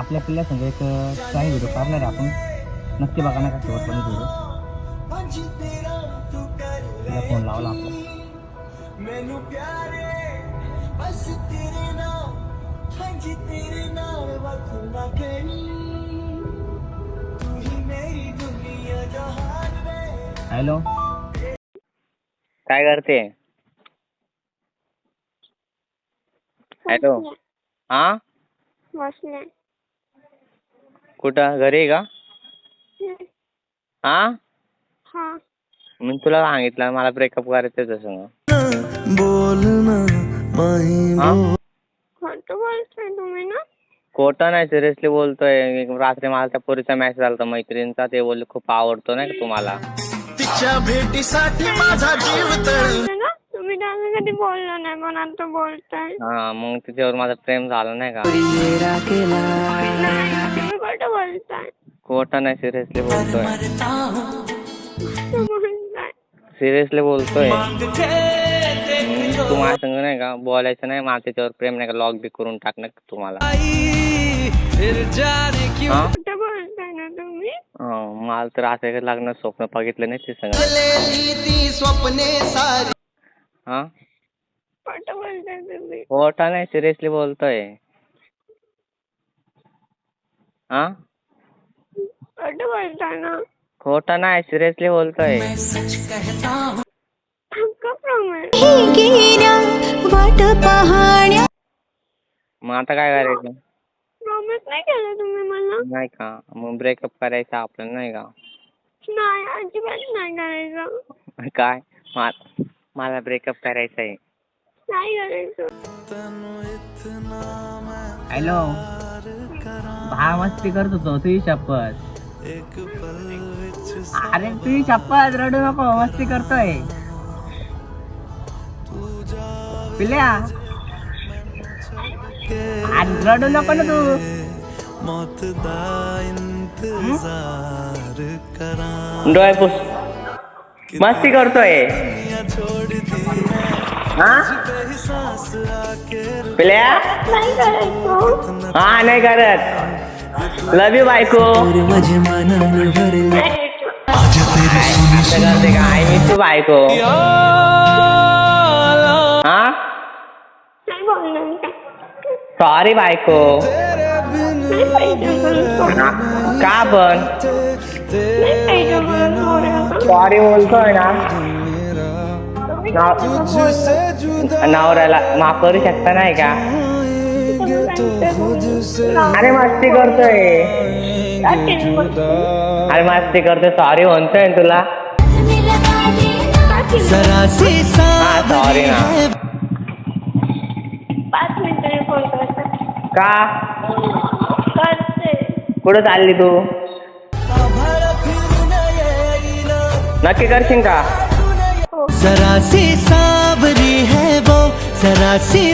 आपल्या पिल्ला संग एक काही व्हिडिओ काढणार आहे आपण. नक्की बघा नका शेवटपर्यंत व्हिडिओ तिला फ़ोन लावला आपला. हेलो काय करते? हेलो हाँ? कुठं? घरी आहे का? हा? हा. मी तुला सांगितलं मला ब्रेकअप करायचं हा? खोटं बोलतोय तुम्ही ना? खोटं नाही सिरियसली बोलतोय. रात्री मला त्या पोरीचा मेसेज आला होता मैत्रिणीचा. ते बोलले खूप आवडतो नाही का तुम्हाला? तिच्या भेटीसाठी माझा जीव तळ. बोलले ना तुम्ही कधी बोललो नाही पण आता बोलताय. हा मग तिच्यावर माझं प्रेम झालं नाही का? तुम्ही खोटं बोलताय? खोटं नाही सिरियसली बोलतोय. सिरियसली बोलतोय. तू माझ्या संग नाही का बोलायचं नाही मला त्याच्यावर प्रेम नाही का लॉक बी करून टाकणार तुम्हाला. हा? मला तर असं काही लग्न स्वप्न बघितलं नाही ते संग ती स्वप्ने सारी. हा? खोटं बोलताय तुम्ही. खोटा नाही सिरियसली बोलतोय. हा? खोटं बोलताय ना. खोटा नाही सिरियसली बोलतोय. हक्का प्रमाणे गेल्या वाट पाहण्या मग आता काय करायचं? प्रॉमिस नाही केलं तुम्ही मला. नाही का? मग ब्रेकअप करायचं आपल्याला नाही का? नाही अजिबात नाही करायचं. काय? मा- मला ब्रेकअप करायचं. आहे नाही करायचं हॅलो हा मस्ती करत होतो तुझी शपथ. अरे तुझी शपथ रडू नको मस्ती करतोय. पिल्या? अरे रडू नको ना तू. मौत दा इंतजार करा डोळे पुस. मस्ती करतोय. हा पिल्या? नाही करायचं हा नाही करत लव यू बायको माझे मनाने भरले नाही असं करते का। आय मिस यू बायको हा? नाही बोलणार मी काय. सॉरी बायको नाही पाहिजे मला हा, का पण नाही पाहिजे मला नवऱ्याला. सॉरी बोलतोय ना। नवऱ्याला माफ करू शकता नाही का. अरे मस्ती करतोय. अरे मस्ती करतोय. सॉरी म्हणतोय ना तुला. हा सॉरी ना. पाच मिनिटांनी फोन करते का? करते. कुठं चालली तू? नक्की करशील का? जरा सी सावरी है वो जरा सी